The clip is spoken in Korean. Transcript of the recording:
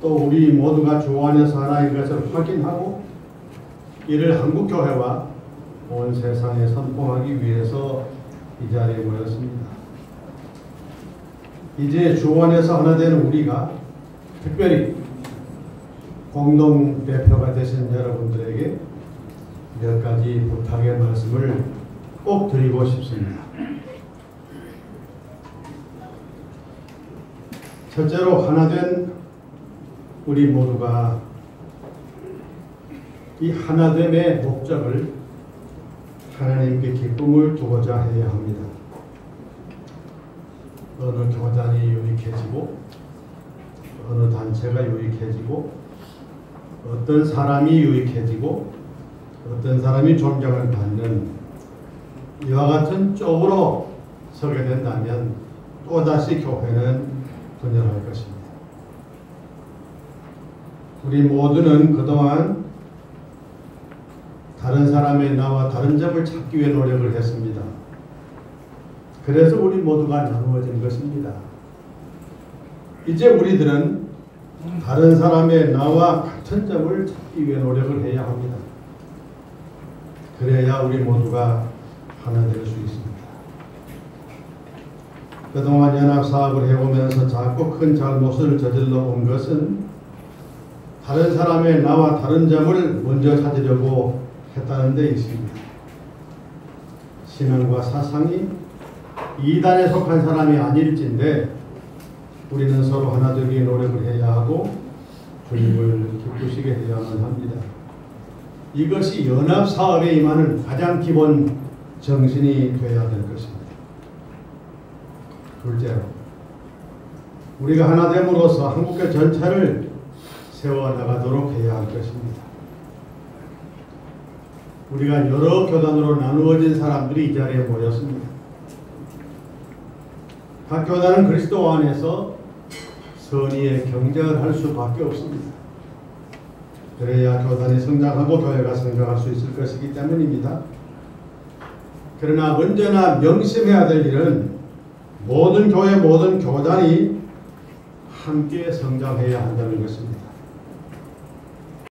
또 우리 모두가 주 안에서 하나인 것을 확인하고 이를 한국교회와 온 세상에 선포하기 위해서 이 자리에 모였습니다. 이제 주 안에서 하나 되는 우리가 특별히 공동 대표가 되신 여러분들에게 몇 가지 부탁의 말씀을 꼭 드리고 싶습니다. 첫째로 하나 된 우리 모두가 이 하나됨의 목적을 하나님께 기쁨을 두고자 해야 합니다. 어느 교단이 유익해지고 어느 단체가 유익해지고 어떤 사람이 유익해지고 어떤 사람이 존경을 받는 이와 같은 쪽으로 서게 된다면 또다시 교회는 분열할 것입니다. 우리 모두는 그동안 다른 사람의 나와 다른 점을 찾기 위해 노력을 했습니다. 그래서 우리 모두가 나누어진 것입니다. 이제 우리들은 다른 사람의 나와 같은 점을 찾기 위해 노력을 해야 합니다. 그래야 우리 모두가 하나 될 수 있습니다. 그동안 연합사업을 해오면서 자꾸 큰 잘못을 저질러 온 것은 다른 사람의 나와 다른 점을 먼저 찾으려고 했다는 데 있습니다. 신앙과 사상이 이단에 속한 사람이 아닐진데 우리는 서로 하나 되기 노력을 해야 하고 주님을 기쁘시게 해야만 합니다. 이것이 연합 사업에 임하는 가장 기본 정신이 되어야 될 것입니다. 둘째로 우리가 하나 됨으로써 한국교 전체를 세워 나가도록 해야 할 것입니다. 우리가 여러 교단으로 나누어진 사람들이 이 자리에 모였습니다. 각 교단은 그리스도 안에서 선의의 경쟁을 할 수밖에 없습니다. 그래야 교단이 성장하고 교회가 성장할 수 있을 것이기 때문입니다. 그러나 언제나 명심해야 될 일은 모든 교회 모든 교단이 함께 성장해야 한다는 것입니다.